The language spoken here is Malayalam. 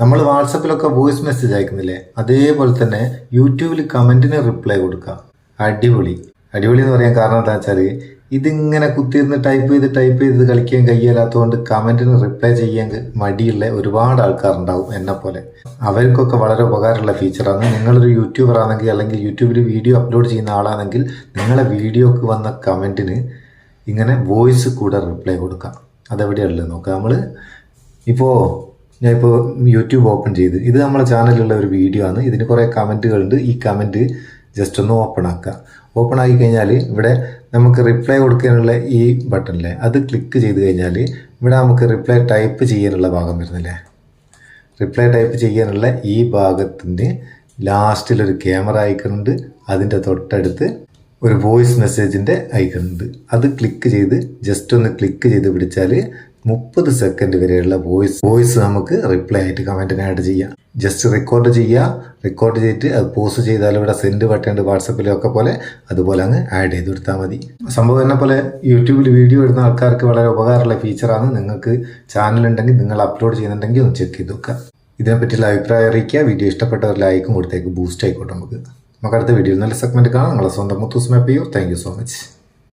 നമ്മൾ വാട്സപ്പിലൊക്കെ വോയിസ് മെസ്സേജ് അയക്കുന്നില്ലേ? അതേപോലെ തന്നെ യൂട്യൂബിൽ കമന്റിന് റിപ്ലൈ കൊടുക്കാം. അടിപൊളി. അടിപൊളി എന്ന് പറയാൻ കാരണം എന്താ വെച്ചാൽ ഇതിങ്ങനെ കുത്തിയിരുന്ന് ടൈപ്പ് ചെയ്ത് ടൈപ്പ് ചെയ്ത് കളിക്കാൻ കഴിയില്ലാത്തതുകൊണ്ട് കമന്റിന് റിപ്ലൈ ചെയ്യാൻ മടിയുള്ള ഒരുപാട് ആൾക്കാരുണ്ടാവും എന്നെ പോലെ അവർക്കൊക്കെ വളരെ ഉപകാരമുള്ള ഫീച്ചറാണ്. നിങ്ങളൊരു യൂട്യൂബർ ആണെങ്കിൽ അല്ലെങ്കിൽ യൂട്യൂബിൽ വീഡിയോ അപ്ലോഡ് ചെയ്യുന്ന ആളാണെങ്കിൽ നിങ്ങളെ വീഡിയോക്ക് വന്ന കമന്റിന് ഇങ്ങനെ വോയിസ് കൂടെ റിപ്ലൈ കൊടുക്കാം. അതെവിടെയുള്ളത് നോക്കാം നമ്മൾ ഇപ്പോൾ ഞാൻ യൂട്യൂബ് ഓപ്പൺ ചെയ്ത്. ഇത് നമ്മളെ ചാനലിലുള്ള ഒരു വീഡിയോ ആണ്. ഇതിന് കുറേ കമന്റുകളുണ്ട് ഈ കമന്റ് ജസ്റ്റ് ഒന്ന് ഓപ്പൺ ആക്കുക ഓപ്പൺ ആക്കി കഴിഞ്ഞാൽ ഇവിടെ നമുക്ക് റിപ്ലൈ കൊടുക്കാനുള്ള ഈ ബട്ടണില്ലേ അത് ക്ലിക്ക് ചെയ്ത് കഴിഞ്ഞാൽ ഇവിടെ നമുക്ക് റിപ്ലൈ ടൈപ്പ് ചെയ്യാനുള്ള ഭാഗം വരുന്നില്ലേ? റിപ്ലൈ ടൈപ്പ് ചെയ്യാനുള്ള ഈ ഭാഗത്തിന്റെ ലാസ്റ്റിലൊരു ക്യാമറ ഐക്കണുണ്ട് അതിന്റെ തൊട്ടടുത്ത് ഒരു വോയിസ് മെസ്സേജിന്റെ ഐക്കണുണ്ട് അത് ക്ലിക്ക് ചെയ്ത് ജസ്റ്റ് ഒന്ന് ക്ലിക്ക് ചെയ്ത് പിടിച്ചാൽ മുപ്പത് സെക്കൻഡ് വരെയുള്ള വോയിസ് വോയിസ് നമുക്ക് റിപ്ലൈ ആയിട്ട് കമന്റിനായിട്ട് ചെയ്യാം. ജസ്റ്റ് റെക്കോർഡ് ചെയ്യുക റെക്കോർഡ് ചെയ്തിട്ട് അത് പോസ്റ്റ് ചെയ്താൽ ഇവിടെ സെൻഡ് ബട്ടൺ വാട്സപ്പിലൊക്കെ പോലെ അതുപോലെ അങ്ങ് ആഡ് ചെയ്ത് കൊടുത്താൽ മതി. സംഭവം എന്നെ പോലെ യൂട്യൂബിൽ വീഡിയോ ഇടുന്ന ആൾക്കാർക്ക് വളരെ ഉപകാരമുള്ള ഫീച്ചറാണ് നിങ്ങൾക്ക് ചാനൽ ഉണ്ടെങ്കിൽ നിങ്ങൾ അപ്ലോഡ് ചെയ്യുന്നുണ്ടെങ്കിൽ ഒന്ന് ചെക്ക് ചെയ്ത് നോക്കുക. ഇതിനെപ്പറ്റിയുള്ള അഭിപ്രായം അറിയിക്കുക. വീഡിയോ ഇഷ്ടപ്പെട്ടവർ ലൈക്കും കൊടുത്തേക്ക് ബൂസ്റ്റ് ആയിക്കോട്ടെ നമുക്ക്. നമുക്ക് അടുത്ത വീഡിയോ നല്ല സെഗ്മെന്റ് കാണാം. സ്വന്തം മുത്തൂസ് മാപ്പ് ചെയ്യൂ താങ്ക് സോ മച്ച്